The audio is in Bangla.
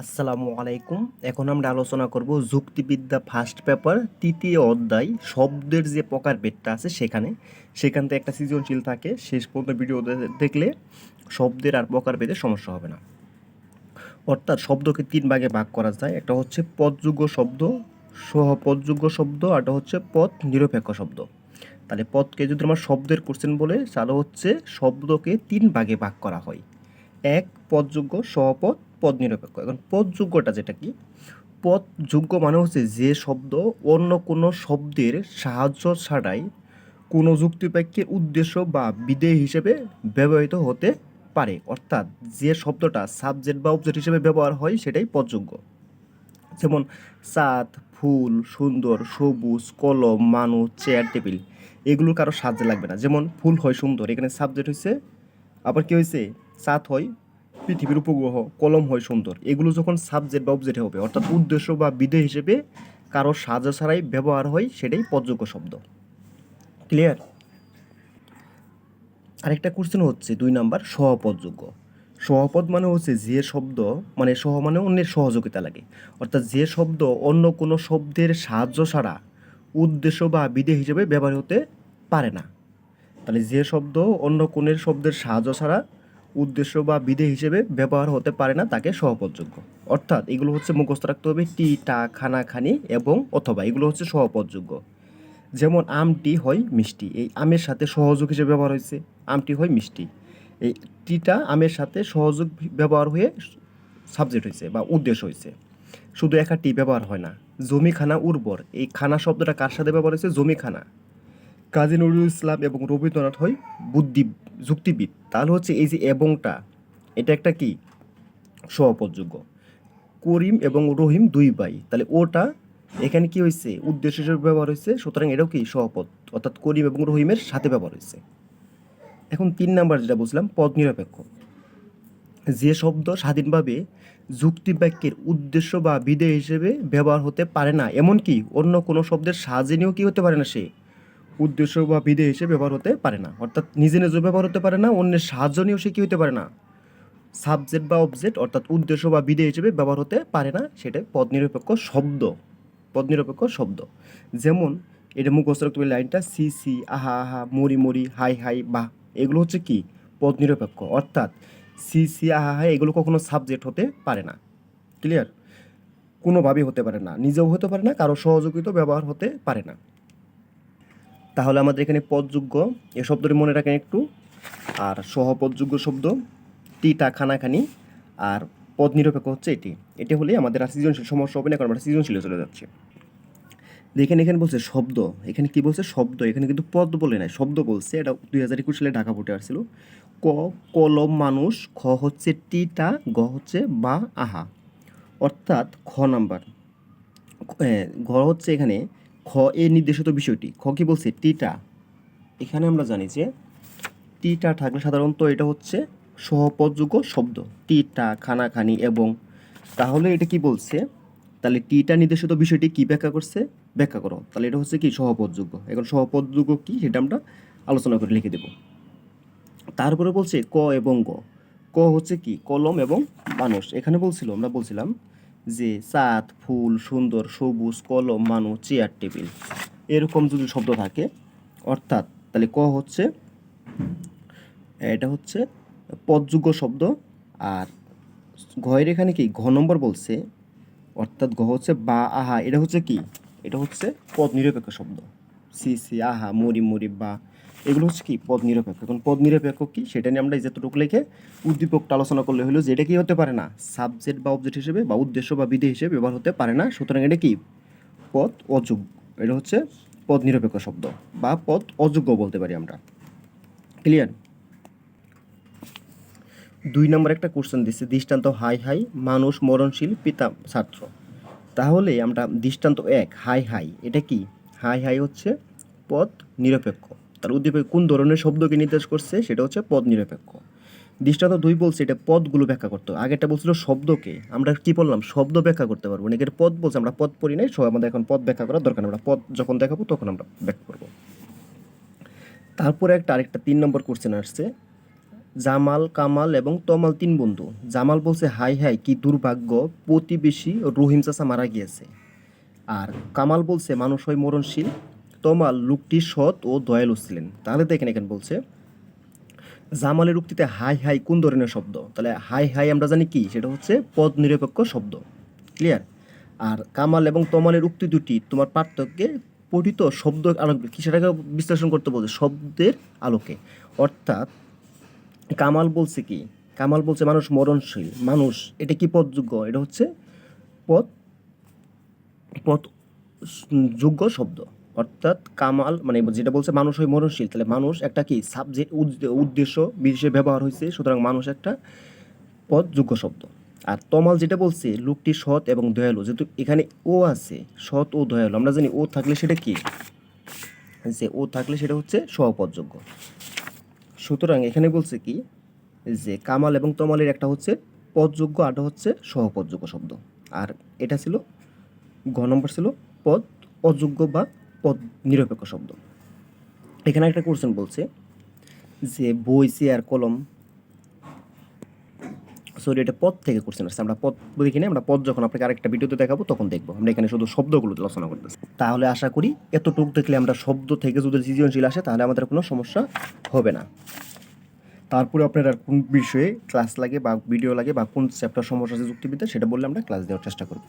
আসসালামু আলাইকুম। এখন আমরা আলোচনা করব যুক্তিবিদ্যা ফার্স্ট পেপার তৃতীয় অধ্যায়, শব্দের যে প্রকারভেদটা আছে সেখানে। সেখান থেকে একটা সৃজনশীল থাকে, শেষ পর্যন্ত ভিডিও দেখলে শব্দের আর প্রকারভেদের সমস্যা হবে না। অর্থাৎ শব্দকে তিন ভাগে ভাগ করা যায়, একটা হচ্ছে পদযোগ্য শব্দ, সহপদযোগ্য শব্দ, আর একটা হচ্ছে পদ নিরপেক্ষ শব্দ। তাহলে পদকে যদি আমার শব্দের কোশ্চেন বলে, তাহলে হচ্ছে শব্দকে তিন ভাগে ভাগ করা হয়। এক, পদযোগ্য, সহপদ পদ নিরপেক্ষ এখন পদযোগ্যটা যেটা কি? পদযোগ্য মানে হচ্ছে যে শব্দ অন্য কোনো শব্দের সাহায্য ছাড়াই কোনো যুক্তিবাক্যের উদ্দেশ্য বা বিধেয় হিসেবে ব্যবহৃত হতে পারে। অর্থাৎ যে শব্দটা সাবজেক্ট বা অবজেক্ট হিসেবে ব্যবহার হয় সেটাই পদযোগ্য। যেমন চাঁদ ফুল, সুন্দর, সবুজ, কলম, মানুষ চেয়ার টেবিল এগুলোর কারও সাহায্যে লাগবে না। যেমন ফুল হয় সুন্দর, এখানে সাবজেক্ট হয়েছে আবার কি হয়েছে চাঁদ হয় পৃথিবীর উপগ্রহ কলম হয় সুন্দর। এগুলো যখন সাবজেক্ট বা অবজেক্ট হবে, অর্থাৎ উদ্দেশ্য বা বিধেয় হিসেবে কারও সাহায্য ছাড়াই ব্যবহার হয় সেটাই পদযোগ্য শব্দ। ক্লিয়ার আরেকটা কোশ্চেন হচ্ছে, দুই নাম্বার, সহপদযোগ্য। সহপদ মানে হচ্ছে যে শব্দ মানে সহ মানে অন্যের সহযোগিতা লাগে। অর্থাৎ যে শব্দ অন্য কোনো শব্দের সাহায্য ছাড়া উদ্দেশ্য বা বিধেয় হিসেবে ব্যবহার হতে পারে না। তাহলে যে শব্দ অন্য কোনের শব্দের সাহায্য ছাড়া উদ্দেশ্য বা বিধে হিসেবে ব্যবহার হতে পারে না তাকে সহপদযোগ্য। অর্থাৎ এগুলো হচ্ছে মুখস্থ রাখতে হবে টি, টা খানা খানি এবং অথবা এগুলো হচ্ছে সহপদযোগ্য। যেমন আমটি হয় মিষ্টি, এই আমের সাথে সহযোগ হিসেবে ব্যবহার হয়েছে। আমটি হয় মিষ্টি, এই টিটা আমের সাথে সহযোগ ব্যবহার হয়ে সাবজেক্ট হয়েছে বা উদ্দেশ্য হয়েছে। শুধু একা টি ব্যবহার হয় না, জমিখানা উর্বর, এই খানা শব্দটা কার সাথে ব্যবহার হয়েছে? জমি খানা কাজী নজরুল ইসলাম এবং রবীন্দ্রনাথ হয় বুদ্ধি, যুক্তিবিদ। তাহলে হচ্ছে এই যে এবংটা, এটা একটা কি? সহপদযোগ্য। করিম এবং রহিম দুই ভাই। তাহলে ওটা এখানে কি হয়েছে? উদ্দেশ্য হিসেবে ব্যবহার হয়েছে, সুতরাং এটাও কি? সহপদ। অর্থাৎ করিম এবং রহিমের সাথে ব্যবহার হয়েছে। এখন তিন নাম্বার যেটা বুঝলাম, পদ নিরপেক্ষ। যে শব্দ স্বাধীনভাবে যুক্তিবাক্যের উদ্দেশ্য বা বিধেয় হিসেবে ব্যবহার হতে পারে না, এমনকি অন্য কোনো শব্দের সাহায্যে নিয়েও কি হতে পারে না সে? উদ্দেশ্য বা বিধেয় হিসেবে ব্যবহার হতে পারে না। অর্থাৎ নিজে নিজে ব্যবহার হতে পারে না, অন্যের সাহায্য নিয়েও সে কি হতে পারে না। সাবজেক্ট বা অবজেক্ট, অর্থাৎ উদ্দেশ্য বা বিধে হিসেবে ব্যবহার হতে পারে না, সেটা পদ নিরপেক্ষ শব্দ। পদ নিরপেক্ষ শব্দ। যেমন, এটা মুখস্থ রাখতে লাইনটা সি সি, আহা আহা, মরি মরি, হাই হাই বা এগুলো হচ্ছে কি? পদ নিরপেক্ষ। অর্থাৎ সি সি, আহা হাই এগুলো কখনো সাবজেক্ট হতে পারে না। ক্লিয়ার? কোনোভাবেই হতে পারে না। নিজেও হতে পারে না, কারও সহযোগিত, ব্যবহার হতে পারে না। তাহলে আমাদের এখানে পদযোগ্য, এ শব্দটি মনে রাখেন একটু, আর সহপদযোগ্য শব্দ, টিটা খানাখানি, আর পদ নিরপেক্ষ হচ্ছে এটি। এটি হলে আমাদের আর সৃজনশীল সমস্যা হবে না, কারণ আমরা সৃজনশীলে চলে যাচ্ছি। দেখেন এখানে বলছে শব্দ। এখানে কি বলছে? শব্দ। এখানে কিন্তু পদ বলে নাই, শব্দ বলছে। এটা দুই হাজার একুশ সালে ঢাকা বোর্ডে আসছিল। ক, কলম মানুষ, খ হচ্ছে টিটা, গ হচ্ছে বা, আহা। অর্থাৎ খ নাম্বার। ঘ হচ্ছে এখানে খ এ নির্দেশিত বিষয়টি। খ কি বলছে? টিটা। এখানে আমরা জানি যে টিটা থাকলে সাধারণত এটা হচ্ছে সহপদযোগ্য শব্দ। টিটা, খানাখানি এবং তাহলে এটা কি বলছে? তাহলে টিটা নির্দেশিত বিষয়টি কি ব্যাখ্যা করছে? ব্যাখ্যা করো। তাহলে এটা হচ্ছে কি? সহপদযোগ্য। এখন সহপদযোগ্য কি সেটা আমরা আলোচনা করে লিখে দেব। তারপরে বলছে ক এবং গ। ক হচ্ছে কি? কলম এবং মানুষ। এখানে বলছিল, আমরা বলছিলাম যে চাঁদ, ফুল, সুন্দর, সবুজ, কলম মানুষ চেয়ার, টেবিল। এরকম যদি শব্দ থাকে, অর্থাৎ তাহলে ক হচ্ছে? এটা হচ্ছে পদযোগ্য শব্দ, আর ঘয়ের এখানে কি ঘ নম্বর বলছে? অর্থাৎ ঘ হচ্ছে বা, আহা, এটা হচ্ছে কি? এটা হচ্ছে পদ নিরপেক্ষ শব্দ। সি সি, আহা, মরি মরি, বা। এগুলো হচ্ছে কি পদ নিরপেক্ষ। এখন পদ নিরপেক্ষ কি? সেটা নিয়ে আমরা যতটুকু লিখে উদ্দীপকটা আলোচনা করলে হলো যে এটা কি হতে পারে না? সাবজেক্ট বা অবজেক্ট হিসেবে বা উদ্দেশ্য বা বিধি হিসেবে ব্যবহার হতে পারে না। সুতরাং এটা কি? পদ অযোগ্য। এটা হচ্ছে পদ নিরপেক্ষ শব্দ বা পদ অযোগ্য বলতে পারি আমরা। ক্লিয়ার দুই নম্বর একটা কোশ্চেন দিচ্ছে, দৃষ্টান্ত হাই হাই, মানুষ মরণশীল পিতা ছাত্র। তাহলে আমরা দৃষ্টান্ত এক, হাই হাই, এটা কি? হাই হাই হচ্ছে পদ নিরপেক্ষ। তার উদ্দীপক কোন ধরনের শব্দকে নির্দেশ করছে সেটা হচ্ছে পদ নিরপেক্ষ। দৃষ্টান্ত দুই বলছে এটা পদগুলো ব্যাখ্যা করতে। আগেরটা বলছিল শব্দকে। আমরা কি বললাম? শব্দ ব্যাখ্যা করতে পারব। না এর পদ বলছে আমরা পদ পড়ি নাই সব আমাদের এখন পদ ব্যাখ্যা করার দরকার। আমরা পদ যখন দেখাবো তখন আমরা ব্যাখ্যা করব। তারপরে একটা আরেকটা তিন নম্বর কোশ্চেন আসছে। জামাল, কামাল এবং তমাল তিন বন্ধু। জামাল বলছে, হাই হাই, কি দুর্ভাগ্য, প্রতিবেশী রহিম চাচা মারা গিয়েছে। আর কামাল বলছে, মানুষ হয় মরণশীল তমাল লোকটি সৎ ও দয়ালু ছিলেন। তাহলে দেখেন এখানে এখানে বলছে, জামালের উক্তিতে হাই হাই কোন ধরনের শব্দ? তাহলে হাই হাই আমরা জানি কি? সেটা হচ্ছে পদ নিরপেক্ষ শব্দ। ক্লিয়ার আর কামাল এবং তমালের উক্তি দুটি তোমার পার্থক্যে পঠিত শব্দ আলোকে, কি সেটাকে বিশ্লেষণ করতে বলছে? শব্দের আলোকে। অর্থাৎ কামাল বলছে কি? কামাল বলছে মানুষ মরণশীল। মানুষ, এটা কি পদযোগ্য? এটা হচ্ছে পদ পদ যোগ্য শব্দ। অর্থাৎ কামাল মানে যেটা বলছে মানুষ হয় মরণশীল, তাহলে মানুষ একটা কি সাবজেক্ট উদ্দেশ্য, বিশেষে ব্যবহার হয়েছে, সুতরাং মানুষ একটা পদ যোগ্য শব্দ। আর তমাল যেটা বলছে, লোকটি সৎ এবং দয়ালু, যেহেতু এখানে ও আছে, সৎ ও দয়ালু, আমরা জানি ও থাকলে সেটা কি? যে ও থাকলে সেটা হচ্ছে সহপদযোগ্য। সুতরাং এখানে বলছে কি? যে কামাল এবং তমালের একটা হচ্ছে পদযোগ্য আরটা হচ্ছে সহপদযোগ্য শব্দ। আর এটা ছিল ঘ নম্বর ছিল পদ অযোগ্য বা পদ নিরপেক্ষ শব্দ। এখানে একটা কোশ্চেন বলছে যে বই চেয়ার কলম সরি এটা পদ থেকে কোশ্চেন আসছে। আমরা পদ দেখি আমরা পদ যখন আপনাকে আরেকটা ভিডিওতে দেখাবো, তখন দেখব। আমরা এখানে শুধু শব্দগুলো আলোচনা করতেছি। তাহলে আশা করি এতটুকু দেখলে আমরা শব্দ থেকে যদি সৃজনশীল আসে, তাহলে আমাদের কোনো সমস্যা হবে না। তারপরে আপনার কোন বিষয়ে ক্লাস লাগে বা ভিডিও লাগে বা কোন চ্যাপ্টার সমস্যা আছে যুক্তিবিদ্যা, সেটা বললে আমরা ক্লাস দেওয়ার চেষ্টা করব।